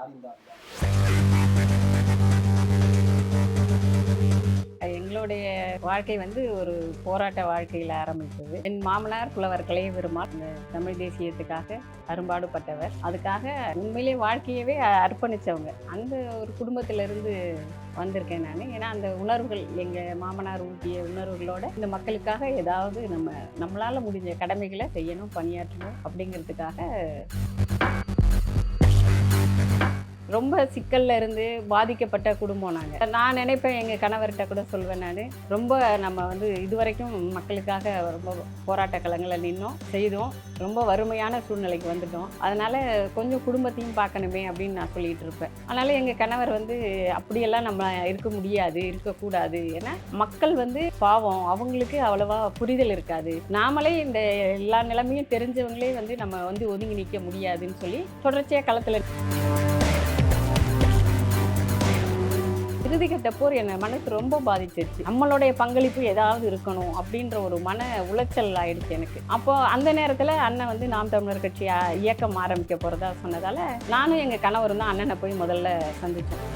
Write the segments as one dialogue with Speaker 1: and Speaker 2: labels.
Speaker 1: யார் இந்த
Speaker 2: எங்களுடைய வாழ்க்கை வந்து ஒரு போராட்ட வாழ்க்கையில் ஆரம்பித்தது. என் மாமனார் புலவர் கலைய பெருமாள் இந்த தமிழ் தேசியத்துக்காக அரும்பாடுபட்டவர். அதுக்காக உண்மையிலே வாழ்க்கையவே அர்ப்பணித்தவங்க அந்த ஒரு குடும்பத்திலிருந்து வந்திருக்கேன் நான். ஏன்னா அந்த உணர்வுகள் எங்கள் மாமனார் ஊட்டிய உணர்வுகளோட இந்த மக்களுக்காக ஏதாவது நம்ம நம்மளால் முடிஞ்ச கடமைகளை செய்யணும் பணியாற்றணும் அப்படிங்கிறதுக்காக ரொம்ப சிக்கலில் இருந்து பாதிக்கப்பட்ட குடும்பம் நாங்கள் நான் நினைப்பேன் எங்கள் கணவர்கிட்ட கூட சொல்வேன் நான். ரொம்ப நம்ம வந்து இதுவரைக்கும் மக்களுக்காக ரொம்ப போராட்ட களங்களில் நின்னோம் செய்தோம். ரொம்ப வறுமையான சூழ்நிலைக்கு வந்துட்டோம். அதனால் கொஞ்சம் குடும்பத்தையும் பார்க்கணுமே அப்படின்னு நான் சொல்லிட்டு இருப்பேன். அதனால் எங்கள் கணவர் வந்து அப்படியெல்லாம் நம்ம இருக்க முடியாது இருக்கக்கூடாது ஏன்னா மக்கள் வந்து பாவம். அவங்களுக்கு அவ்வளோவா புரிதல் இருக்காது. நாமளே இந்த எல்லா நிலைமையும் தெரிஞ்சவங்களே வந்து நம்ம வந்து ஒதுங்கி நிற்க முடியாதுன்னு சொல்லி தொடர்ச்சியாக களத்தில் இறுதிக்கட்ட போர் என்னை மனசு ரொம்ப பாதிச்சிருச்சு. நம்மளுடைய பங்களிப்பு ஏதாவது இருக்கணும் அப்படின்ற ஒரு மன உளைச்சல் ஆயிடுச்சு எனக்கு. அப்போ அந்த நேரத்தில் அண்ணன் வந்து நாம் தமிழர் கட்சி இயக்கம் ஆரம்பிக்க போகிறதா சொன்னதால நானும் எங்கள் கணவரும் தான் அண்ணனை போய் முதல்ல சந்தித்தோம்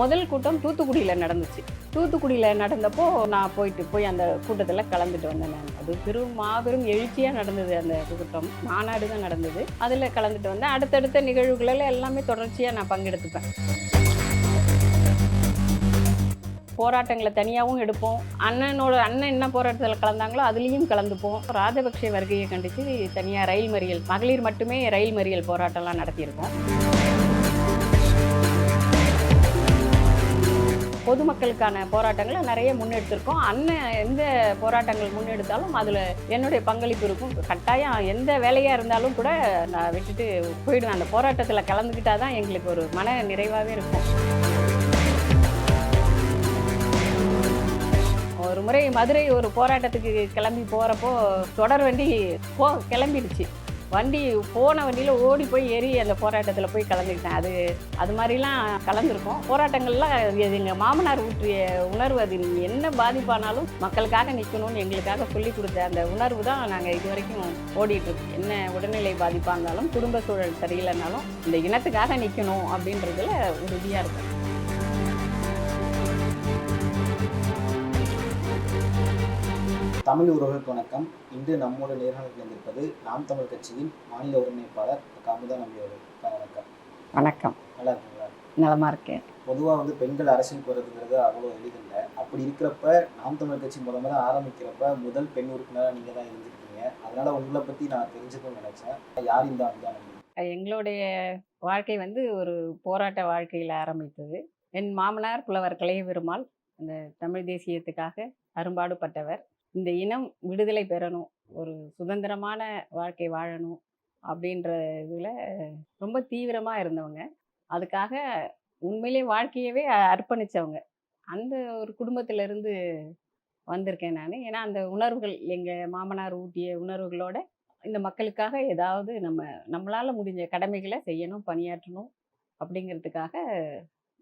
Speaker 2: முதல் கூட்டம் தூத்துக்குடியில் நடந்துச்சு. தூத்துக்குடியில் நடந்தப்போ நான் போயிட்டு போய் அந்த கூட்டத்தில் கலந்துட்டு வந்தேன் நான். அது பெரும் மாபெரும் எழுச்சியாக நடந்தது அந்த கூட்டம். மாநாடு தான் நடந்தது. அதில் கலந்துட்டு வந்தேன். அடுத்தடுத்த நிகழ்வுகளில் எல்லாமே தொடர்ச்சியாக நான் பங்கெடுத்துப்பேன். போராட்டங்களை தனியாகவும் எடுப்போம். அண்ணனோட அண்ணன் என்ன போராட்டத்தில் கலந்தாங்களோ அதுலேயும் கலந்துப்போம். ராஜபக்சே வருகையை கண்டித்து தனியாக ரயில் மறியல் மகளிர் மட்டுமே ரயில் மறியல் போராட்டம்லாம் நடத்தியிருக்கோம். பொதுமக்களுக்கான போராட்டங்களை நிறைய முன்னெடுத்திருக்கோம். அண்ணன் எந்த போராட்டங்கள் முன்னெடுத்தாலும் அதில் என்னுடைய பங்களிப்பு இருக்கும். கட்டாயம் எந்த வேலையாக இருந்தாலும் கூட நான் விட்டுட்டு போயிடுவேன். அந்த போராட்டத்தில் கலந்துக்கிட்டால் தான் எங்களுக்கு ஒரு மன நிறைவாகவே இருக்கும். ஒரு முறை மதுரை ஒரு போராட்டத்துக்கு கிளம்பி போகிறப்போ தொடர் வண்டி போ கிளம்பிடுச்சு. வண்டி போன வண்டியில் ஓடி போய் ஏறி அந்த போராட்டத்தில் போய் கலந்துக்கிட்டேன். அது அது மாதிரிலாம் கலந்துருக்கோம். போராட்டங்கள்லாம் இது எங்கள் மாமனார் ஊற்றிய உணர்வு அது என்ன பாதிப்பானாலும் மக்களுக்காக நிற்கணும்னு எங்களுக்காக சொல்லி கொடுத்த அந்த உணர்வு தான் நாங்கள் இது வரைக்கும் ஓடிட்டுருக்கோம் என்ன உடல்நிலை பாதிப்பாக இருந்தாலும் குடும்ப சூழல் சரியில்லைனாலும் இந்த இனத்துக்காக நிற்கணும் அப்படின்றதுல உறுதியாக இருக்கும்.
Speaker 1: தமிழ் உறவுகளுக்கு வணக்கம். இன்று நம்மோட நேர்காணல் இருந்திருப்பது நாம் தமிழ் கட்சியின் மாநில ஒருங்கிணைப்பாளர் அமுதா நம்பி அவர்கள். வணக்கம்.
Speaker 2: வணக்கம்.
Speaker 1: நல்லா இருக்குங்களா?
Speaker 2: நலமா இருக்கேன்.
Speaker 1: பொதுவாக வந்து பெண்கள் அரசியல் போகிறதுங்கிறது அவ்வளோ எளிதில்லை. அப்படி இருக்கிறப்ப நாம் தமிழ் கட்சி முத முத ஆரம்பிக்கிறப்ப முதல் பெண் உறுப்பினராக நீங்கள் தான் இருந்திருக்கீங்க. அதனால உங்களை பற்றி நான் தெரிஞ்சுக்கணும்னு நினச்சேன். யார் இந்த அமுதா நம்பி?
Speaker 2: எங்களுடைய வாழ்க்கை வந்து ஒரு போராட்ட வாழ்க்கையில் ஆரம்பித்தது. என் மாமனார் புலவர் கலைய பெருமாள் அந்த தமிழ் தேசியத்துக்காக அரும்பாடுபட்டவர். இந்த இனம் விடுதலை பெறணும் ஒரு சுதந்திரமான வாழ்க்கை வாழணும் அப்படின்ற இதில் ரொம்ப தீவிரமாக இருந்தவங்க. அதுக்காக உண்மையிலே வாழ்க்கையவே அர்ப்பணித்தவங்க அந்த ஒரு குடும்பத்திலேருந்து வந்திருக்கேன் நான். ஏன்னா அந்த உணர்வுகள் எங்கள் மாமனார் ஊட்டிய உணர்வுகளோட இந்த மக்களுக்காக ஏதாவது நம்ம நம்மளால் முடிஞ்ச கடமைகளை செய்யணும் பணியாற்றணும் அப்படிங்கிறதுக்காக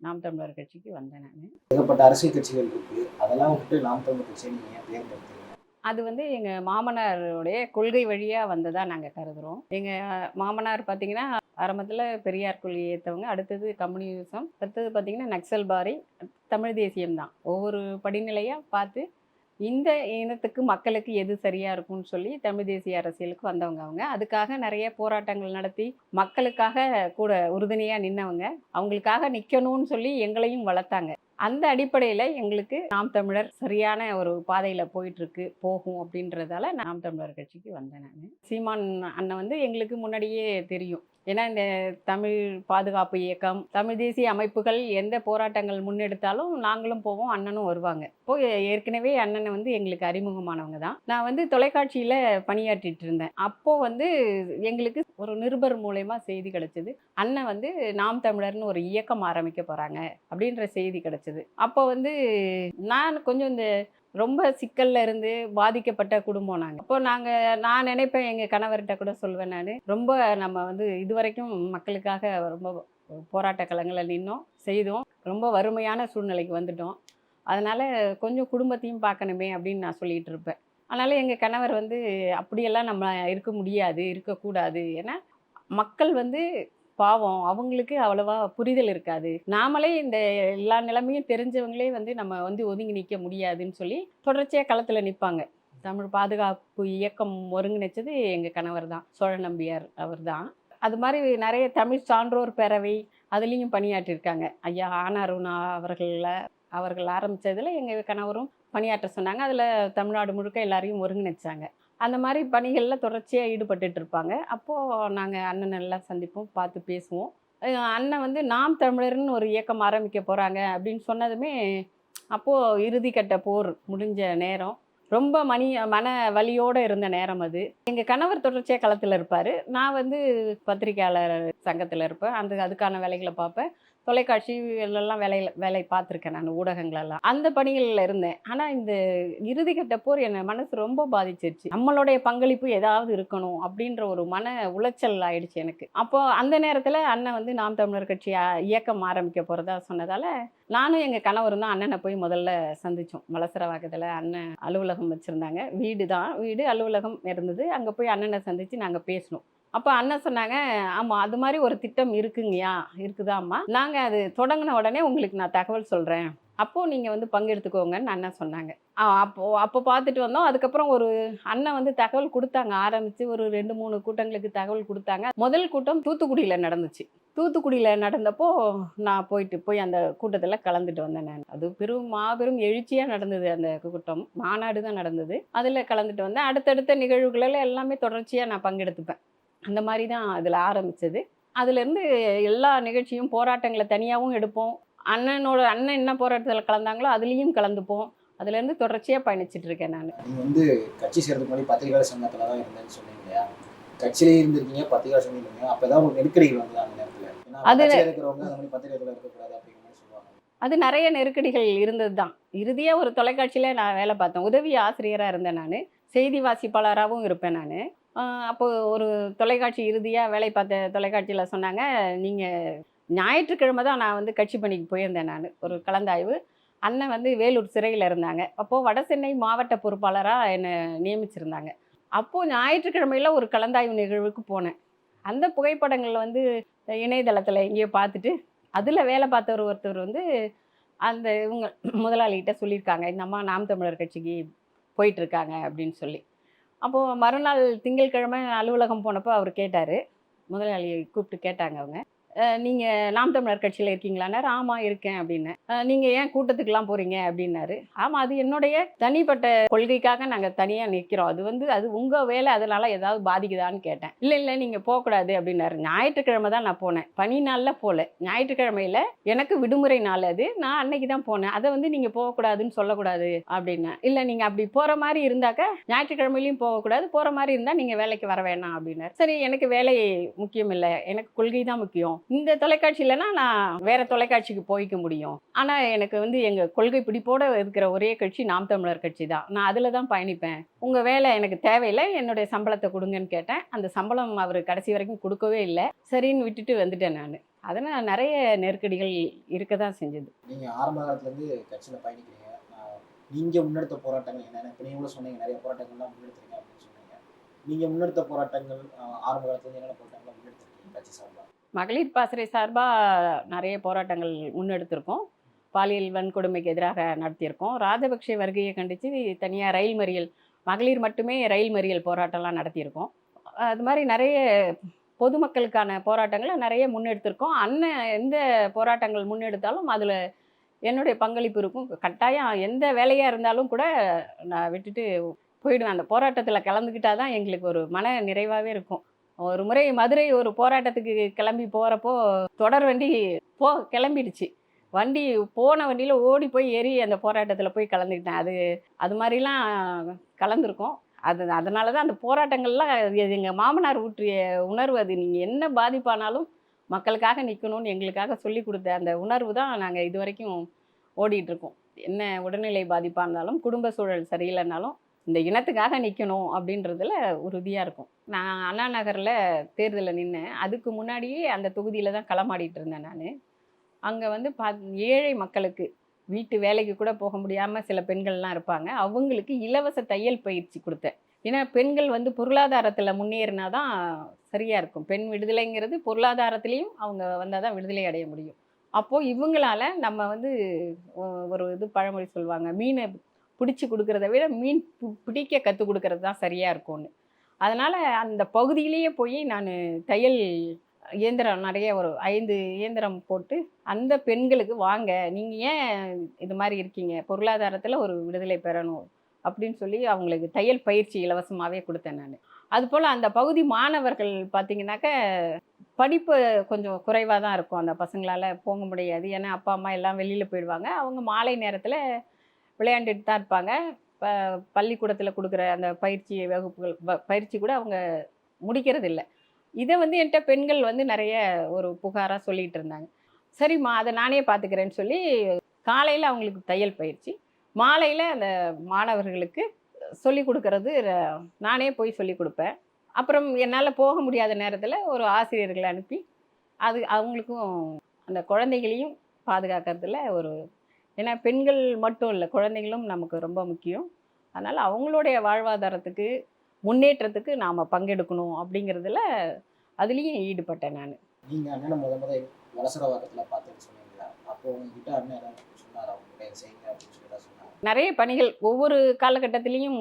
Speaker 2: நாம் தமிழர் கட்சிக்கு வந்தேன் நான்.
Speaker 1: ஏகப்பட்ட அரசியல் கட்சிகள் இருக்குது அதெல்லாம் விட்டு நாம் தமிழர் கட்சியை நீங்கள் தேர்ந்தெடுத்து
Speaker 2: அது வந்து எங்கள் மாமனாருடைய கொள்கை வழியாக வந்ததாக நாங்கள் கருதுகிறோம் எங்கள் மாமனார் பார்த்தீங்கன்னா ஆரம்பத்தில் பெரியார் கொள்கை ஏற்றவங்க அடுத்தது கம்யூனிசம் அடுத்தது பார்த்தீங்கன்னா நக்சல் பாரி தமிழ் தேசியம்தான் ஒவ்வொரு படிநிலையாக பார்த்து இந்த இனத்துக்கு மக்களுக்கு எது சரியாக இருக்கும்னு சொல்லி தமிழ் தேசிய அரசியலுக்கு வந்தவங்க அவங்க. அதுக்காக நிறைய போராட்டங்கள் நடத்தி மக்களுக்காக கூட உறுதுணையாக நின்னவங்க. அவங்களுக்காக நிற்கணும்னு சொல்லி எங்களையும் வளர்த்தாங்க. அந்த அடிப்படையில் எங்களுக்கு நாம் தமிழர் சரியான ஒரு பாதையில் போயிட்டுருக்கு போகும் அப்படின்றதால நாம் தமிழர் கட்சிக்கு வந்தேன் நான். சீமான் அண்ணன் வந்து எங்களுக்கு முன்னாடியே தெரியும். ஏன்னா இந்த தமிழ் பாதுகாப்பு இயக்கம் தமிழ் தேசிய அமைப்புகள் எந்த போராட்டங்கள் முன்னெடுத்தாலும் நாங்களும் போவோம் அண்ணனும் வருவாங்க. இப்போ ஏற்கனவே அண்ணனை வந்து எங்களுக்கு அறிமுகமானவங்க தான். நான் வந்து தொலைக்காட்சியில் பணியாற்றிட்டு இருந்தேன். அப்போது வந்து எங்களுக்கு ஒரு நிருபர் மூலயமா செய்தி கிடைச்சது. அண்ணன் வந்து நாம் தமிழர்னு ஒரு இயக்கம் ஆரம்பிக்க போகிறாங்க அப்படின்ற செய்தி கிடைச்சது. அப்போ வந்து நான் கொஞ்சம் இந்த ரொம்ப சிக்கல்ல இருந்து பாதிக்கப்பட்ட குடும்பம் நாங்கள் அப்போ நாங்கள் நான் நினைப்பேன் எங்கள் கணவர்கிட்ட கூட சொல்வேன் நான். ரொம்ப நம்ம வந்து இதுவரைக்கும் மக்களுக்காக ரொம்ப போராட்ட களங்களில் நின்னோம் செய்தோம். ரொம்ப வறுமையான சூழ்நிலைக்கு வந்துட்டோம். அதனால் கொஞ்சம் குடும்பத்தையும் பார்க்கணுமே அப்படின்னு நான் சொல்லிகிட்டு இருப்பேன். அதனால் எங்கள் கணவர் வந்து அப்படியெல்லாம் நம்ம இருக்க முடியாது இருக்கக்கூடாது. ஏன்னா மக்கள் வந்து பாவம் அவங்களுக்கு அவ்வளவா புரிதல் இருக்காது. நாமளே இந்த எல்லா நிலைமையும் தெரிஞ்சவங்களே வந்து நம்ம வந்து ஒதுங்கி நிற்க முடியாதுன்னு சொல்லி தொடர்ச்சியாக களத்தில் நிற்பாங்க தமிழ் பாதுகாப்பு இயக்கம் ஒருங்கிணைச்சது எங்கள் கணவர் தான். சோழ நம்பியார் அவர் தான் அது மாதிரி நிறைய தமிழ் சான்றோர் பேரவை அதுலேயும் பணியாற்றியிருக்காங்க ஐயா ஆனாருணா அவர்களில் அவர்கள் ஆரம்பித்ததில் எங்கள் கணவரும் பணியாற்ற சொன்னாங்க. அதில் தமிழ்நாடு முழுக்க எல்லாரையும் ஒருங்கிணைச்சாங்க. அந்த மாதிரி பணிகளில் தொடர்ச்சியாக ஈடுபட்டுட்டு இருப்பாங்க அப்போது நாங்கள் அண்ணன் எல்லாம் சந்திப்போம் பார்த்து பேசுவோம். அண்ணன் வந்து நாம் தமிழர்னு ஒரு இயக்கம் ஆரம்பிக்க போகிறாங்க அப்படின்னு சொன்னதுமே அப்போது இறுதிக்கட்ட போர் முடிஞ்ச நேரம். ரொம்ப மணி மன வலியோடு இருந்த நேரம் அது. எங்கள் கணவர் தொடர்ச்சியாக களத்தில் இருப்பார். நான் வந்து பத்திரிக்கையாளர் சங்கத்தில் இருப்பேன். அந்த அதுக்கான வேலைகளை பார்ப்பேன். தொலைக்காட்சிகளெல்லாம் வேலையில் வேலை பார்த்துருக்கேன் நான் ஊடகங்களெல்லாம். அந்த பணிகளில் இருந்தேன். ஆனால் இந்த இறுதிக்கட்ட போர் என்னை மனசு ரொம்ப பாதிச்சிருச்சு. நம்மளுடைய பங்களிப்பு ஏதாவது இருக்கணும் அப்படின்ற ஒரு மன உளைச்சல் ஆயிடுச்சு எனக்கு. அப்போது அந்த நேரத்தில் அண்ணன் வந்து நாம் தமிழர் கட்சி இயக்கம் ஆரம்பிக்க போகிறதா சொன்னதால் நானும் எங்கள் கணவரும் தான் அண்ணனை போய் முதல்ல சந்தித்தோம் மலசரவாக்கத்தில் அண்ணன் அலுவலகம் வச்சுருந்தாங்க. வீடு தான் வீடு அலுவலகம் இருந்தது. அங்கே போய் அண்ணனை சந்தித்து நாங்கள் பேசினோம். அப்போ அண்ணன் சொன்னாங்க ஆமாம் அது மாதிரி ஒரு திட்டம் இருக்குங்கய்யா இருக்குதாம்மா. நாங்கள் அது தொடங்கின உடனே உங்களுக்கு நான் தகவல் சொல்கிறேன் அப்போது நீங்கள் வந்து பங்கெடுத்துக்கோங்கன்னு அண்ணன் சொன்னாங்க. அப்போது அப்போ அப்போ பார்த்துட்டு வந்தோம். அதுக்கப்புறம் ஒரு அண்ணன் வந்து தகவல் கொடுத்தாங்க. ஆரம்பித்து ஒரு ரெண்டு மூணு கூட்டங்களுக்கு தகவல் கொடுத்தாங்க. முதல் கூட்டம் தூத்துக்குடியில் நடந்துச்சு. தூத்துக்குடியில் நடந்தப்போ நான் போயிட்டு போய் அந்த கூட்டத்தில் கலந்துட்டு வந்தேன் நான். அது பெரும் மாபெரும் எழுச்சியாக நடந்தது அந்த கூட்டம். மாநாடு தான் நடந்தது. அதில் கலந்துட்டு வந்தேன். அடுத்தடுத்த நிகழ்வுகளில் எல்லாமே தொடர்ச்சியாக நான் பங்கெடுத்துப்பேன். அந்த மாதிரி தான் அதில் ஆரம்பிச்சது. அதுலேருந்து எல்லா நிகழ்ச்சியும் போராட்டங்களை தனியாகவும் எடுப்போம். அண்ணனோட அண்ணன் என்ன போராட்டத்தில் கலந்தாங்களோ அதுலேயும் கலந்துப்போம். அதுலேருந்து தொடர்ச்சியாக பயணிச்சிட்டு இருக்கேன் நான்.
Speaker 1: நீங்கள் வந்து கட்சி சேர்றதுக்கு முன்னாடி பத்திரிகையாளர் சங்கத்தில் தான் இருந்தேன்னு சொன்னீங்க இல்லையா? கட்சியிலே இருந்திருக்கீங்க பத்திரிகையாளர் சொன்னீங்க அப்போ ஒரு நெருக்கடிகள் வந்து அந்த நேரத்தில்.
Speaker 2: அது-
Speaker 1: இருக்கிறவங்க அந்த மாதிரி பத்திரிகையில் இருக்கக்கூடாது அப்படிங்கிற மாதிரி சொல்லுவாங்க.
Speaker 2: அது நிறைய நெருக்கடிகள் இருந்தது தான். இறுதியாக ஒரு தொலைக்காட்சியில் நான் வேலை பார்த்தேன். உதவி ஆசிரியராக இருந்தேன் நான். செய்தி வாசிப்பாளராகவும் இருப்பேன் நான். அப்போது ஒரு தொலைக்காட்சி இறுதியாக வேலை பார்த்த தொலைக்காட்சியில் சொன்னாங்க நீங்கள் ஞாயிற்றுக்கிழமை தான் நான் வந்து கட்சி பணிக்கு போயிருந்தேன் நான். ஒரு கலந்தாய்வு. அண்ணன் வந்து வேலூர் சிறையில் இருந்தாங்க. அப்போது வடசென்னை மாவட்ட பொறுப்பாளராக என்னை நியமிச்சிருந்தாங்க. அப்போது ஞாயிற்றுக்கிழமையில் ஒரு கலந்தாய்வு நிகழ்வுக்கு போனேன். அந்த புகைப்படங்கள் வந்து இணையதளத்தில் எங்கேயோ பார்த்துட்டு அதில் வேலை பார்த்தவர் ஒருத்தர் வந்து அந்த இவங்க முதலாளிகிட்ட சொல்லியிருக்காங்க இந்த அம்மா நாம் தமிழர் கட்சிக்கு போயிட்டுருக்காங்க அப்படின்னு சொல்லி. அப்போது மறுநாள் திங்கட்கிழமை அலுவலகம் போனப்போ அவர் கேட்டார். முதலாளியை கூப்பிட்டு கேட்டாங்க அவங்க. நீங்கள் நாம் தமிழர் கட்சியில் இருக்கீங்களான்னாரு ஆமாம் இருக்கேன் அப்படின்னு. நீங்கள் ஏன் கூட்டத்துக்குலாம் போகிறீங்க அப்படின்னாரு. ஆமாம் அது என்னுடைய தனிப்பட்ட கொள்கைக்காக நாங்கள் தனியாக நிற்கிறோம் அது வந்து அது உங்கள் வேலை அதனால் ஏதாவது பாதிக்குதான்னு கேட்டேன். இல்லை இல்லை நீங்கள் போகக்கூடாது அப்படின்னாரு. ஞாயிற்றுக்கிழமை தான் நான் போனேன். பனி நாளில் போகல ஞாயிற்றுக்கிழமையில் எனக்கு விடுமுறை நாள் அது. நான் அன்னைக்கு தான் போனேன். அதை வந்து நீங்கள் போகக்கூடாதுன்னு சொல்லக்கூடாது அப்படின்னா இல்லை நீங்கள் அப்படி போகிற மாதிரி இருந்தாக்க ஞாயிற்றுக்கிழமையிலையும் போகக்கூடாது. போகிற மாதிரி இருந்தால் நீங்கள் வேலைக்கு வர வேணாம் அப்படின்னாரு. சரி எனக்கு வேலை முக்கியம் இல்லை. எனக்கு கொள்கை தான் முக்கியம். இந்த தொலைக்காட்சியிலனா நான் வேற தொலைக்காட்சிக்கு போய்க்க முடியும். ஆனால் எனக்கு வந்து எங்கள் கொள்கை பிடிப்போட இருக்கிற ஒரே கட்சி நாம் தமிழர் கட்சி தான். நான் அதில் தான் பயணிப்பேன். உங்கள் வேலை எனக்கு தேவையில்லை என்னுடைய சம்பளத்தை கொடுங்கன்னு கேட்டேன். அந்த சம்பளம் அவர் கடைசி வரைக்கும் கொடுக்கவே இல்லை. சரின்னு விட்டுட்டு வந்துட்டேன் நான். அதனால் நிறைய நெருக்கடிகள் இருக்க தான் செஞ்சது.
Speaker 1: நீங்கள் ஆரம்ப காலத்துலேருந்து கட்சியில் பயணிக்கிறீங்க. நீங்கள் முன்னெடுத்த போராட்டங்கள் என்னென்ன? இப்போ நீங்களும் சொன்னீங்க நிறைய போராட்டங்கள்லாம் முன்னெடுத்துறீங்க அப்படின்னு சொன்னீங்க. நீங்கள் முன்னெடுத்த போராட்டங்கள் ஆரம்ப காலத்துலேருந்து என்னென்ன போராட்டங்கள்லாம் முன்னெடுத்துருக்கீங்க கட்சி சார்பாக
Speaker 2: மகளிர் பாசறை சார்பாக நிறைய போராட்டங்கள் முன்னெடுத்திருக்கோம். பாலியல் வன்கொடுமைக்கு எதிராக நடத்தியிருக்கோம். ராஜபக்ஷே வருகையை கண்டித்து தனியாக ரயில் மறியல் மகளிர் மட்டுமே ரயில் மறியல் போராட்டம்லாம் நடத்தியிருக்கோம். அது மாதிரி நிறைய பொதுமக்களுக்கான போராட்டங்களை நிறைய முன்னெடுத்திருக்கோம். அண்ணன் எந்த போராட்டங்கள் முன்னெடுத்தாலும் அதில் என்னுடைய பங்களிப்பு இருக்கும். கட்டாயம் எந்த வேலையாக இருந்தாலும் கூட நான் விட்டுட்டு போயிடுவேன். அந்த போராட்டத்தில் கலந்துக்கிட்டால் தான் எங்களுக்கு ஒரு மன நிறைவாகவே இருக்கும். ஒரு முறை மதுரை ஒரு போராட்டத்துக்கு கிளம்பி போகிறப்போ தொடர் வண்டி போ கிளம்பிடுச்சு. வண்டி போன வண்டியில் ஓடி போய் ஏறி அந்த போராட்டத்தில் போய் கலந்துக்கிட்டேன். அது அது மாதிரிலாம் கலந்துருக்கோம். அது அதனால தான் அந்த போராட்டங்கள்லாம் எங்கள் மாமனார் ஊற்றிய உணர்வு அது. நீங்கள் என்ன பாதிப்பானாலும் மக்களுக்காக நிற்கணும்னு எங்களுக்காக சொல்லி கொடுத்த அந்த உணர்வு தான் நாங்கள் இது வரைக்கும் ஓடிட்டுருக்கோம் என்ன உடல்நிலை பாதிப்பாக இருந்தாலும் குடும்ப சூழல் சரியில்லைனாலும் இந்த இனத்துக்காக நிற்கணும் அப்படின்றதுல உறுதியாக இருக்கும். நான் அண்ணா நகரில் தேர்தலில் நின்னேன். அதுக்கு முன்னாடியே அந்த தொகுதியில் தான் களமாடிட்டு இருந்தேன் நான். அங்கே வந்து பா ஏழை மக்களுக்கு வீட்டு வேலைக்கு கூட போக முடியாமல் சில பெண்கள்லாம் இருப்பாங்க. அவங்களுக்கு இலவச தையல் பயிற்சி கொடுத்தேன். ஏன்னா பெண்கள் வந்து பொருளாதாரத்தில் முன்னேறினா தான் சரியாக இருக்கும். பெண் விடுதலைங்கிறது பொருளாதாரத்துலேயும் அவங்க வந்தால் தான் விடுதலை அடைய முடியும். அப்போது இவங்களால நம்ம வந்து ஒரு இது பழமொழி சொல்லுவாங்க. மீனை பிடிச்சி கொடுக்குறத விட மீன் பிடிக்க கற்றுக் கொடுக்கறது தான் சரியாக இருக்கும்னு. அதனால் அந்த பகுதியிலேயே போய் நான் தையல் இயந்திரம் நிறைய ஒரு ஐந்து இயந்திரம் போட்டு அந்த பெண்களுக்கு வாங்க நீங்கள் ஏன் இது மாதிரி இருக்கீங்க? பொருளாதாரத்தில் ஒரு விடுதலை பெறணும் அப்படின்னு சொல்லி அவங்களுக்கு தையல் பயிற்சி இலவசமாகவே கொடுத்தேன் நான். அதுபோல் அந்த பகுதி மாணவர்கள் பார்த்தீங்கன்னாக்க படிப்பு கொஞ்சம் குறைவாக தான் இருக்கும். அந்த பசங்களால் போக முடியாது. ஏன்னா அப்பா அம்மா எல்லாம் வெளியில் போயிடுவாங்க. அவங்க மாலை நேரத்தில் விளையாண்டுட்டு தான் இருப்பாங்க. ப பள்ளிக்கூடத்தில் கொடுக்குற அந்த பயிற்சி வகுப்புகள் பயிற்சி கூட அவங்க முடிக்கிறது இல்லை இதை வந்து என்கிட்ட பெண்கள் வந்து நிறைய ஒரு புகாராக சொல்லிகிட்டு இருந்தாங்க. சரிம்மா அதை நானே பார்த்துக்கிறேன்னு சொல்லி காலையில் அவங்களுக்கு தையல் பயிற்சி மாலையில் அந்த மாணவர்களுக்கு சொல்லி கொடுக்கறது ர- நானே போய் சொல்லி கொடுப்பேன். அப்புறம் என்னால் போக முடியாத நேரத்தில் ஒரு ஆசிரியர்களை அனுப்பி அது அவங்களுக்கும் அந்த குழந்தைகளையும் பாதுகாக்கிறதுல ஒரு ஏன்னா பெண்கள் மட்டும் இல்லை குழந்தைகளும் நமக்கு ரொம்ப முக்கியம். அதனால் அவங்களுடைய வாழ்வாதாரத்துக்கு முன்னேற்றத்துக்கு நாம் பங்கெடுக்கணும் அப்படிங்கிறதுல அதுலேயும் ஈடுபட்டேன் நான்.
Speaker 1: நீங்கள் அண்ணனை முத முத வலசரவாக்கத்தில் பார்த்துட்டு சொன்னீங்களா? அப்போ உங்ககிட்ட அண்ணன் ஏதாவது சொன்னார்? அவங்க இதை செய்யுங்க அப்படின்னு சொல்லி தான் சொன்னாங்க
Speaker 2: நிறைய பணிகள் ஒவ்வொரு காலகட்டத்திலையும்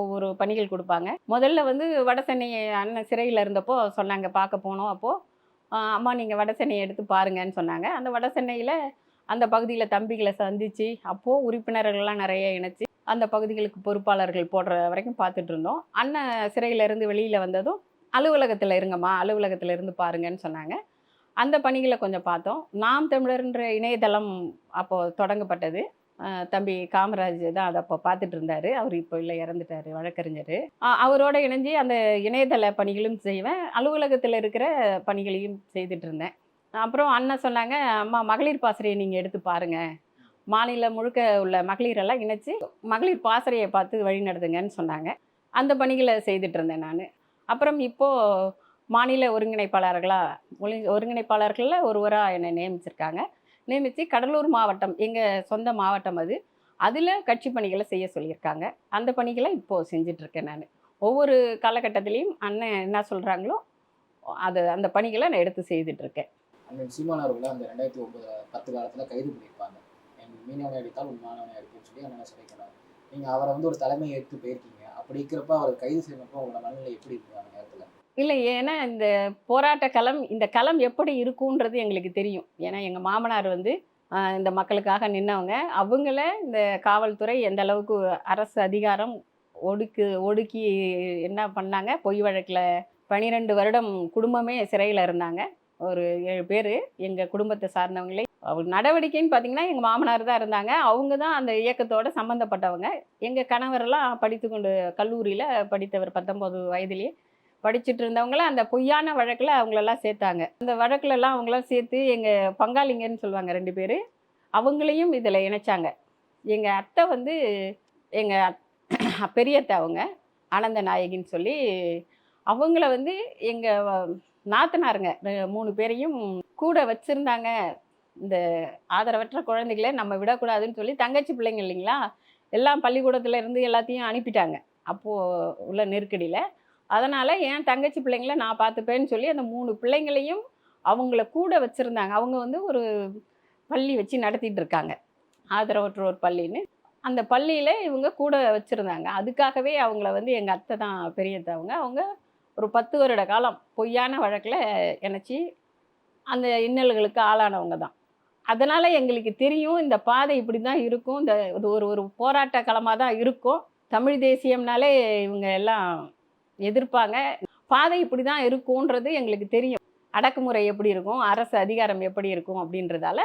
Speaker 2: ஒவ்வொரு பணிகள் கொடுப்பாங்க. முதல்ல வந்து வடசென்னை அண்ணன் சிறையில் இருந்தப்போ சொன்னாங்க பார்க்க போனோம் அப்போது அம்மா நீங்கள் வடசென்னையை எடுத்து பாருங்கன்னு சொன்னாங்க. அந்த வடசென்னையில் அந்த பகுதியில் தம்பிகளை சந்தித்து அப்போது உறுப்பினர்கள்லாம் நிறைய இணைச்சி அந்த பகுதிகளுக்கு பொறுப்பாளர்கள் போடுற வரைக்கும் பார்த்துட்டு இருந்தோம். அண்ணன் சிறையிலேருந்து வெளியில் வந்ததும் அலுவலகத்தில் இருங்கம்மா அலுவலகத்தில் இருந்து பாருங்கன்னு சொன்னாங்க. அந்த பணிகளை கொஞ்சம் பார்த்தோம். நாம் தமிழர்ன்ற இணையதளம் அப்போது தொடங்கப்பட்டது. தம்பி காமராஜ் தான் அதை அப்போ பார்த்துட்டு இருந்தார். அவர் இப்போ இல்லை இறந்துட்டார் வழக்கறிஞர். அவரோட இணைஞ்சு அந்த இணையதள பணிகளும் செய்வேன். அலுவலகத்தில் இருக்கிற பணிகளையும் செய்துட்டு இருந்தேன். அப்புறம் அண்ணன் சொன்னாங்க அம்மா மகளிர் பாசறையை நீங்கள் எடுத்து பாருங்கள் மாநிலம் முழுக்க உள்ள மகளிரெல்லாம் இணைச்சி மகளிர் பாசறையை பார்த்து வழி நடத்துங்கன்னு சொன்னாங்க. அந்த பணிகளை செய்துட்டு இருந்தேன் நான். அப்புறம் இப்போது மாநில ஒருங்கிணைப்பாளர்களாக ஒளி ஒருங்கிணைப்பாளர்களில் ஒருவராக என்னை நியமிச்சிருக்காங்க. நியமித்து கடலூர் மாவட்டம் எங்கள் சொந்த மாவட்டம் அது. அதில் கட்சி பணிகளை செய்ய சொல்லியிருக்காங்க. அந்த பணிகளை இப்போது செஞ்சிட்ருக்கேன் நான். ஒவ்வொரு காலகட்டத்திலையும் அண்ணன் என்ன சொல்கிறாங்களோ அது அந்த பணிகளை நான் எடுத்து செய்துட்ருக்கேன்
Speaker 1: அண்ணன் சீமான் அவர்களை அந்த ரெண்டாயிரத்தி ஒன்பது பத்து காலத்தில் கைது பண்ணியிருப்பாங்க. என் மீனவனை அடித்தால் உன் மாணவனை அடிக்கும்னு சொல்லி அண்ணன் சிறைக்கிறார் நீங்கள் அவரை வந்து ஒரு தலைமை ஏற்று போயிருக்கீங்க. அப்படி இருக்கிறப்ப அவரை கைது செய்யறப்போ உங்களோட மனநிலை எப்படி இருக்கு அந்த நேரத்தில்?
Speaker 2: இல்லை ஏன்னா இந்த போராட்ட களம் இந்த களம் எப்படி இருக்குன்றது எங்களுக்கு தெரியும். ஏன்னா எங்கள் மாமனார் வந்து இந்த மக்களுக்காக நின்னவங்க. அவங்கள இந்த காவல்துறை எந்த அளவுக்கு அரசு அதிகாரம் ஒடுக்கு ஒடுக்கி என்ன பண்ணாங்க? பொய் வழக்கில் பனிரெண்டு வருடம் குடும்பமே சிறையில் இருந்தாங்க. ஒரு ஏழு பேர் எங்கள் குடும்பத்தை சார்ந்தவங்களே. அவர் நடவடிக்கைன்னு பார்த்தீங்கன்னா எங்கள் மாமனார் தான் இருந்தாங்க. அவங்க தான் அந்த இயக்கத்தோட சம்மந்தப்பட்டவங்க எங்கள் கணவரெல்லாம் படித்து கொண்டு கல்லூரியில் படித்தவர் பத்தொம்போது வயதிலேயே. படிச்சுட்டு இருந்தவங்கள அந்த பொய்யான வழக்கில் அவங்களெல்லாம் சேர்த்தாங்க. அந்த வழக்குலலாம் அவங்களாம் சேர்த்து எங்கள் பங்காளிங்கன்னு சொல்லுவாங்க ரெண்டு பேர் அவங்களையும் இதில் இணைச்சாங்க. எங்கள் அத்தை வந்து எங்கள் பெரியத்தை அவங்க ஆனந்த நாயகின்னு சொல்லி அவங்கள வந்து எங்கள் நாத்தனாருங்க. மூணு பேரையும் கூட வச்சுருந்தாங்க. இந்த ஆதரவற்ற குழந்தைகளை நம்ம விடக்கூடாதுன்னு சொல்லி தங்கச்சி பிள்ளைங்க இல்லைங்களா? எல்லாம் பள்ளிக்கூடத்தில் இருந்து எல்லாத்தையும் அனுப்பிட்டாங்க. அப்போது உள்ள நெருக்கடியில். அதனால் என் தங்கச்சி பிள்ளைங்கள நான் பார்த்துப்பேன்னு சொல்லி அந்த மூணு பிள்ளைங்களையும் அவங்கள கூட வச்சுருந்தாங்க. அவங்க வந்து ஒரு பள்ளி வச்சு நடத்திட்டு இருக்காங்க. ஆதரவற்றோர் பள்ளின்னு. அந்த பள்ளியில் இவங்க கூட வச்சுருந்தாங்க. அதுக்காகவே அவங்கள வந்து எங்கள் அத்தை தான் பெரியத்தவங்க. அவங்க ஒரு பத்து வருட காலம் பொய்யான வழக்கில் இணைச்சி அந்த இன்னல்களுக்கு ஆளானவங்க தான். அதனால் எங்களுக்கு தெரியும் இந்த பாதை இப்படி தான் இருக்கும். இந்த இது ஒரு ஒரு போராட்ட களமாக தான் இருக்கும். தமிழ் தேசியம்னாலே இவங்க எல்லாம் எதிர்ப்பாங்க. பாதை இப்படி தான் இருக்கும்ன்றது எங்களுக்கு தெரியும். அடக்குமுறை எப்படி இருக்கும்? அரசு அதிகாரம் எப்படி இருக்கும் அப்படின்றதால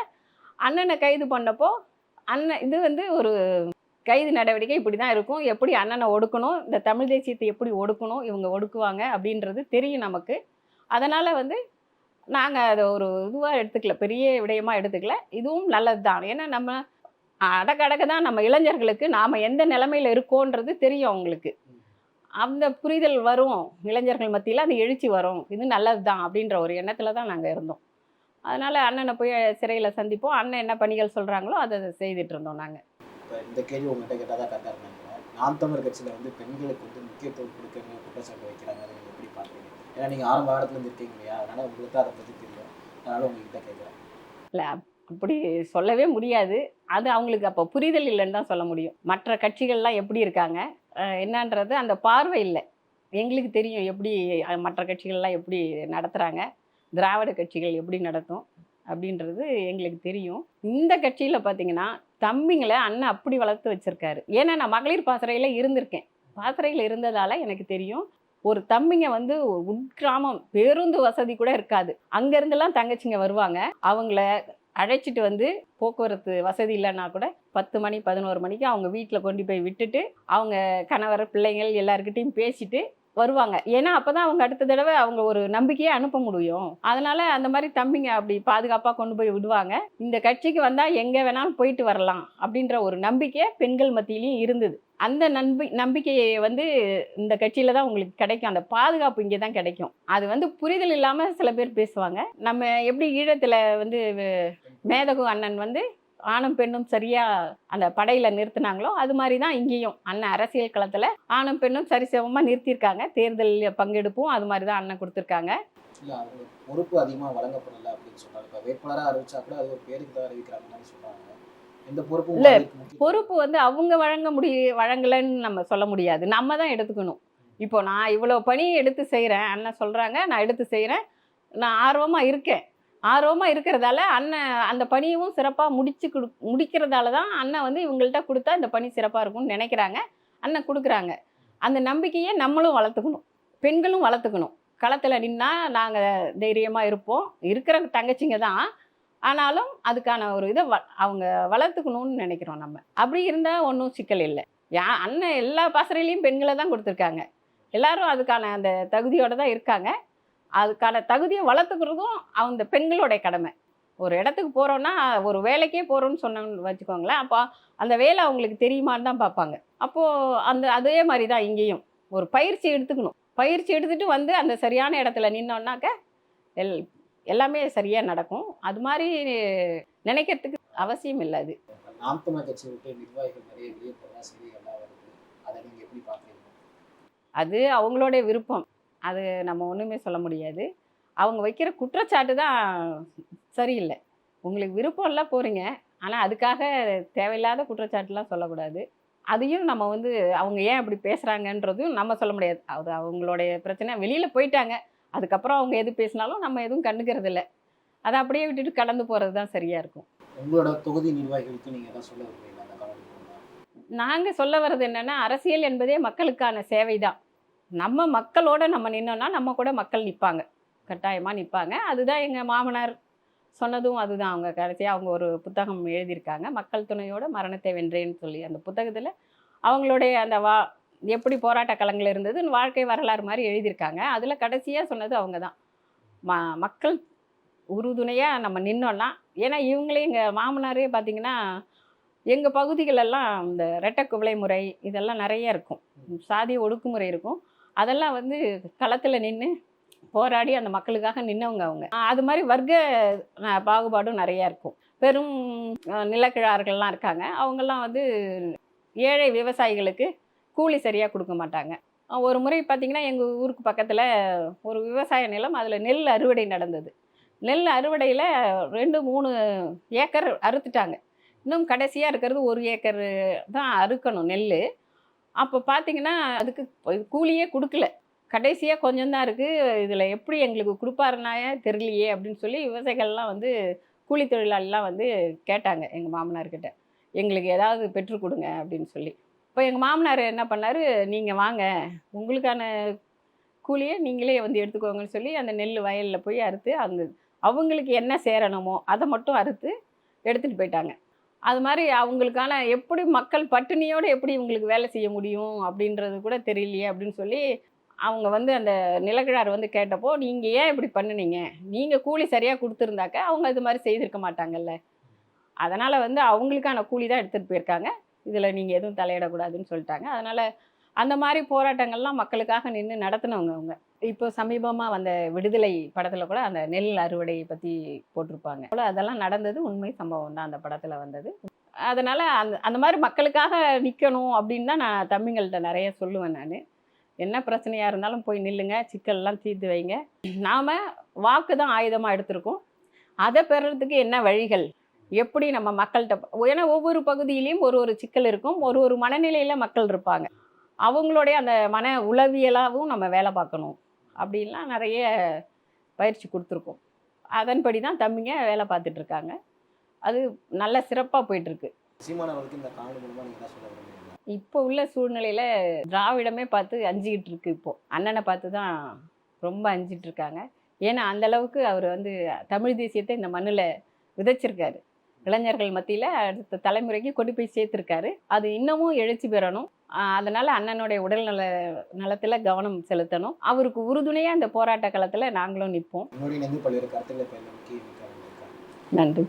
Speaker 2: அண்ணனை கைது பண்ணப்போ அண்ணன் இது வந்து ஒரு கைது நடவடிக்கை இப்படி தான் இருக்கும். எப்படி அண்ணனை ஒடுக்கணும்? இந்த தமிழ் தேசியத்தை எப்படி ஒடுக்கணும்? இவங்க ஒடுக்குவாங்க அப்படின்றது தெரியும் நமக்கு. அதனால் வந்து நாங்கள் அதை ஒரு இதுவாக எடுத்துக்கல. பெரிய விடயமா எடுத்துக்கல. இதுவும் நல்லது தான் ஏன்னா நம்ம அடக்க அடக்க தான் நம்ம இளைஞர்களுக்கு நாம் எந்த நிலமையில இருக்கோன்றது தெரியும் அவங்களுக்கு. அந்த புரிதல் வரும். இளைஞர்கள் மத்தியில் அது எழுச்சி வரும். இது நல்லது தான் அப்படின்ற ஒரு எண்ணத்தில் தான் நாங்கள் இருந்தோம். அதனால் அண்ணனை போய் சிறையில் சந்திப்போம். அண்ணன் என்ன பணிகள் சொல்கிறாங்களோ அதை செய்துட்டு இருந்தோம் நாங்கள்
Speaker 1: இப்போ இந்த கேள்வி உங்கள்கிட்ட கேட்டால் தான் கரெக்டாக இருந்தாங்க நாம் தமிழர் கட்சியில் வந்து பெண்களுக்கு வந்து முக்கியத்துவம் கொடுக்கணும் குற்றச்சாட்டு வைக்கிறாங்க அதை நீங்கள் எப்படி பார்க்குறீங்க? ஏன்னா நீங்கள் ஆரம்ப காலத்துலேருந்து இருக்கீங்க இல்லையா? அதனால் உங்களுக்கு தான் அதை பற்றி தெரியும். அதனால் உங்ககிட்ட கேட்குறேன்.
Speaker 2: இல்லை அப்படி சொல்லவே முடியாது. அது அவங்களுக்கு அப்போ புரிதல் இல்லைன்னு தான் சொல்ல முடியும். மற்ற கட்சிகள்லாம் எப்படி இருக்காங்க? என்னன்றது அந்த பார்வை இல்லை. எங்களுக்கு தெரியும் எப்படி மற்ற கட்சிகள்லாம் எப்படி நடத்துகிறாங்க திராவிட கட்சிகள் எப்படி நடத்தும் அப்படின்றது எங்களுக்கு தெரியும். இந்த கட்சியில் பார்த்திங்கன்னா தம்பிங்களை அண்ணன் அப்படி வளர்த்து வச்சிருக்காரு. ஏன்னா நான் மகளிர் பாசறையில் இருந்திருக்கேன். பாசறையில் இருந்ததால் எனக்கு தெரியும் ஒரு தம்பிங்க வந்து உட்கிராமம் பேருந்து வசதி கூட இருக்காது. அங்கேருந்துலாம் தங்கச்சிங்க வருவாங்க. அவங்கள அழைச்சிட்டு வந்து போக்குவரத்து வசதி இல்லைன்னா கூட பத்து மணி பதினோரு மணிக்கு அவங்க வீட்டில் கொண்டு போய் விட்டுட்டு அவங்க கணவர் பிள்ளைங்கள் எல்லாருக்கிட்டையும் பேசிட்டு வருவாங்க. ஏன்னா அப்போ தான் அவங்க அடுத்த தடவை அவங்க ஒரு நம்பிக்கையை அனுப்ப முடியும். அதனால அந்த மாதிரி தம்பிங்க அப்படி பாதுகாப்பாக கொண்டு போய் விடுவாங்க. இந்த கட்சிக்கு வந்தால் எங்கே வேணாலும் போயிட்டு வரலாம் அப்படின்ற ஒரு நம்பிக்கை பெண்கள் மத்தியிலையும் இருந்தது. அந்த நம்பி நம்பிக்கையை வந்து இந்த கட்சியில் தான் உங்களுக்கு கிடைக்கும். அந்த பாதுகாப்பு இங்கே தான் கிடைக்கும். அது வந்து புரிதல் இல்லாமல் சில பேர் பேசுவாங்க. நம்ம எப்படி ஈழத்தில் வந்து மேதகு அண்ணன் வந்து ஆணும் பெண்ணும் சரியா அந்த படையில நிறுத்தினாங்களோ அது மாதிரி தான் இங்கேயும் அண்ணன் அரசியல் களத்துல ஆணும் பெண்ணும் சரிசமமா நிறுத்தியிருக்காங்க. தேர்தலில் பங்கெடுப்பும் அது மாதிரி தான் அண்ணன் கொடுத்துருக்காங்க.
Speaker 1: இல்லை பொறுப்பு அதிகமாக வழங்கப்படலை அப்படின்னு சொல்கிறாங்க இப்போ வேட்பாளராக அறிவிச்சா கூட அது ஒரு பேருக்கு தான் அறிவிக்கிறாங்க மாதிரி சொல்கிறாங்க
Speaker 2: இல்ல, பொறுப்பு வந்து அவங்க வழங்க முடிய வழங்கலைன்னு நம்ம சொல்ல முடியாது. நம்ம தான் எடுத்துக்கணும். இப்போ நான் இவ்வளோ பணி எடுத்து செய்கிறேன் அண்ணன் சொல்கிறாங்க நான் எடுத்து செய்கிறேன் நான் ஆர்வமாக இருக்கேன். ஆர்வமாக இருக்கிறதால அண்ணன் அந்த பணியும் சிறப்பாக முடிச்சு கொடு முடிக்கிறதால தான் அண்ணன் வந்து இவங்கள்ட்ட கொடுத்தா இந்த பணி சிறப்பாக இருக்கும்னு நினைக்கிறாங்க. அண்ணன் கொடுக்குறாங்க. அந்த நம்பிக்கையை நம்மளும் வளர்த்துக்கணும். பெண்களும் வளர்த்துக்கணும். களத்தில் நின்னா நாங்கள் தைரியமாக இருப்போம். இருக்கிற தங்கச்சிங்க தான். ஆனாலும் அதுக்கான ஒரு இதை வ அவங்க வளர்த்துக்கணும்னு நினைக்கிறோம் நம்ம. அப்படி இருந்தால் ஒன்றும் சிக்கல் இல்லை. யா அண்ணன் எல்லா பாசறையிலையும் பெண்களை தான் கொடுத்துருக்காங்க. எல்லாரும் அதுக்கான அந்த தகுதியோடு தான் இருக்காங்க. அதுக்கான தகுதியை வளர்த்துக்கிறதும் அந்த பெண்களுடைய கடமை. ஒரு இடத்துக்கு போகிறோன்னா ஒரு வேலைக்கே போகிறோன்னு சொன்னோம்னு வச்சுக்கோங்களேன் அப்போ அந்த வேலை அவங்களுக்கு தெரியுமான்னு தான் பார்ப்பாங்க. அப்போது அந்த அதே மாதிரி தான் இங்கேயும். ஒரு பயிற்சி எடுத்துக்கணும். பயிற்சி எடுத்துகிட்டு வந்து அந்த சரியான இடத்துல நின்னோன்னாக்க எல் எல்லாமே சரியாக நடக்கும். அது மாதிரி நினைக்கிறதுக்கு அவசியம் இல்லை அது.
Speaker 1: நாம் கட்சி விட்டு நிர்வாகிகள் நிறைய வெளியே அது
Speaker 2: அவங்களுடைய விருப்பம். அது நம்ம ஒன்றுமே சொல்ல முடியாது. அவங்க வைக்கிற குற்றச்சாட்டு தான் சரியில்லை. உங்களுக்கு விருப்பம் எல்லாம் போகிறீங்க ஆனால் அதுக்காக தேவையில்லாத குற்றச்சாட்டுலாம் சொல்லக்கூடாது. அதையும் நம்ம வந்து அவங்க ஏன் அப்படி பேசுகிறாங்கன்றதையும் நம்ம சொல்ல முடியாது. அது அவங்களுடைய பிரச்சனை. வெளியில் போயிட்டாங்க. அதுக்கப்புறம் அவங்க எது பேசினாலும் நம்ம எதுவும் கண்டுக்கிறது இல்லை. அதை அப்படியே விட்டுட்டு கடந்து போகிறது தான் சரியாக இருக்கும்.
Speaker 1: உங்களோட தொகுதி நிர்வாகிகளுக்கு நீங்கள் எதாவது சொல்ல காலத்தில்
Speaker 2: நாங்கள் சொல்ல வர்றது என்னென்னா அரசியல் என்பதே மக்களுக்கான சேவை தான். நம்ம மக்களோட நம்ம நின்னோன்னா நம்ம கூட மக்கள் நிற்பாங்க கட்டாயமாக நிற்பாங்க அதுதான் எங்கள் மாமனார் சொன்னதும் அதுதான். அவங்க கடைசியாக அவங்க ஒரு புத்தகம் எழுதியிருக்காங்க. மக்கள் துணையோட மரணத்தை வென்றேன்னு சொல்லி. அந்த புத்தகத்தில் அவங்களுடைய அந்த வா எப்படி போராட்ட களங்கள் இருந்ததுன்னு வாழ்க்கை வரலாறு மாதிரி எழுதியிருக்காங்க. அதில் கடைசியாக சொன்னது அவங்க தான் ம மக்கள் உறுதுணையாக நம்ம நின்னோன்னா ஏன்னா இவங்களே எங்கள் மாமனாரே பார்த்திங்கன்னா எங்கள் பகுதிகளெல்லாம் இந்த ரெட்டை குவளை முறை இதெல்லாம் நிறைய இருக்கும். சாதி ஒடுக்குமுறை இருக்கும். அதெல்லாம் வந்து களத்தில் நின்று போராடி அந்த மக்களுக்காக நின்னவங்க அவங்க. அது மாதிரி வர்க்க பாகுபாடும் நிறையா இருக்கும். பெரும் நிலக்கிழார்கள்லாம் இருக்காங்க. அவங்கெல்லாம் வந்து ஏழை விவசாயிகளுக்கு கூலி சரியாக கொடுக்க மாட்டாங்க. ஒரு முறை பார்த்திங்கன்னா எங்கள் ஊருக்கு பக்கத்தில் ஒரு விவசாய நிலம் அதில் நெல் அறுவடை நடந்தது. நெல் அறுவடையில் ரெண்டு மூணு ஏக்கர் அறுத்துட்டாங்க. இன்னும் கடைசியாக இருக்கிறது ஒரு ஏக்கர் தான் அறுக்கணும் நெல் அப்போ பார்த்தீங்கன்னா அதுக்கு கூலியே கொடுக்கல. கடைசியாக கொஞ்சம் தான் இருக்குது இதில் எப்படி எங்களுக்கு கொடுப்பாருனாயே தெரியலையே அப்படின்னு சொல்லி விவசாயிகள்லாம் வந்து கூலி தொழிலாளிலாம் வந்து கேட்டாங்க எங்கள் மாமனார்கிட்ட எங்களுக்கு ஏதாவது பெற்றுக் கொடுங்க அப்படின்னு சொல்லி. இப்போ எங்கள் மாமனார் என்ன பண்ணார்? நீங்கள் வாங்க. உங்களுக்கான கூலியை நீங்களே வந்து எடுத்துக்கோங்கன்னு சொல்லி அந்த நெல் வயலில் போய் அறுத்து அந்த அவங்களுக்கு என்ன சேரணுமோ அதை மட்டும் அறுத்து எடுத்துகிட்டு போயிட்டாங்க. அது மாதிரி அவங்களுக்கான எப்படி மக்கள் பட்டினியோடு எப்படி இவங்களுக்கு வேலை செய்ய முடியும் அப்படின்றது கூட தெரியலையே அப்படின்னு சொல்லி அவங்க வந்து அந்த நிலக்கிழார் வந்து கேட்டப்போ நீங்கள் ஏன் இப்படி பண்ணுனீங்க? நீங்கள் கூலி சரியாக கொடுத்துருந்தாக்க அவங்க இது மாதிரி செய்திருக்க மாட்டாங்கல்ல. அதனால் வந்து அவங்களுக்கான கூலி தான் எடுத்துகிட்டு போயிருக்காங்க. இதில் நீங்கள் எதுவும் தலையிடக்கூடாதுன்னு சொல்லிட்டாங்க. அதனால் அந்த மாதிரி போராட்டங்கள்லாம் மக்களுக்காக நின்று நடத்தினவங்க அவங்க. இப்போ சமீபமாக வந்த விடுதலை படத்தில் கூட அந்த நெல் அறுவடை பற்றி போட்டிருப்பாங்க. கூட அதெல்லாம் நடந்தது. உண்மை சம்பவம் தான் அந்த படத்தில் வந்தது. அதனால் அந்த அந்த மாதிரி மக்களுக்காக நிற்கணும் அப்படின்னு தான் நான் தம்பிங்கள்கிட்ட நிறைய சொல்லுவேன் நான். என்ன பிரச்சனையாக இருந்தாலும் போய் நில்லுங்க. சிக்கல்லாம் தீர்த்து வைங்க. நாம் வாக்கு தான் ஆயுதமாக எடுத்திருக்கோம். அதை பெறுறதுக்கு என்ன வழிகள்? எப்படி நம்ம மக்கள்கிட்ட ஏன்னா ஒவ்வொரு பகுதியிலையும் ஒரு ஒரு சிக்கல் இருக்கும். ஒரு ஒரு மனநிலையில் மக்கள் இருப்பாங்க. அவங்களுடைய அந்த மன உளவியலாகவும் நம்ம வேலை பார்க்கணும். அப்படின்லாம் நிறைய பயிற்சி கொடுத்துருக்கோம். அதன்படி தான் தம்பிங்க வேலை பார்த்துட்டு இருக்காங்க. அது நல்ல சிறப்பாக போயிட்டுருக்கு. இப்போ உள்ள சூழ்நிலையில் திராவிடமே பார்த்து அஞ்சிக்கிட்டு இருக்கு இப்போ. அண்ணனை பார்த்து தான் ரொம்ப அஞ்சிட்டு இருக்காங்க ஏன்னா அந்த அளவுக்கு அவர் வந்து தமிழ் தேசியத்தை இந்த மண்ணில் விதைச்சிருக்காரு. இளைஞர்கள் மத்தியில் அடுத்த தலைமுறைக்கு கொண்டு போய் சேர்த்துருக்காரு. அது இன்னமும் எழுச்சி பெறணும். அதனால அண்ணனுடைய உடல்நல நலத்தில் கவனம் செலுத்தணும். அவருக்கு உறுதுணையாக இந்த போராட்ட களத்தில் நாங்களும் நிற்போம்
Speaker 1: நெஞ்சு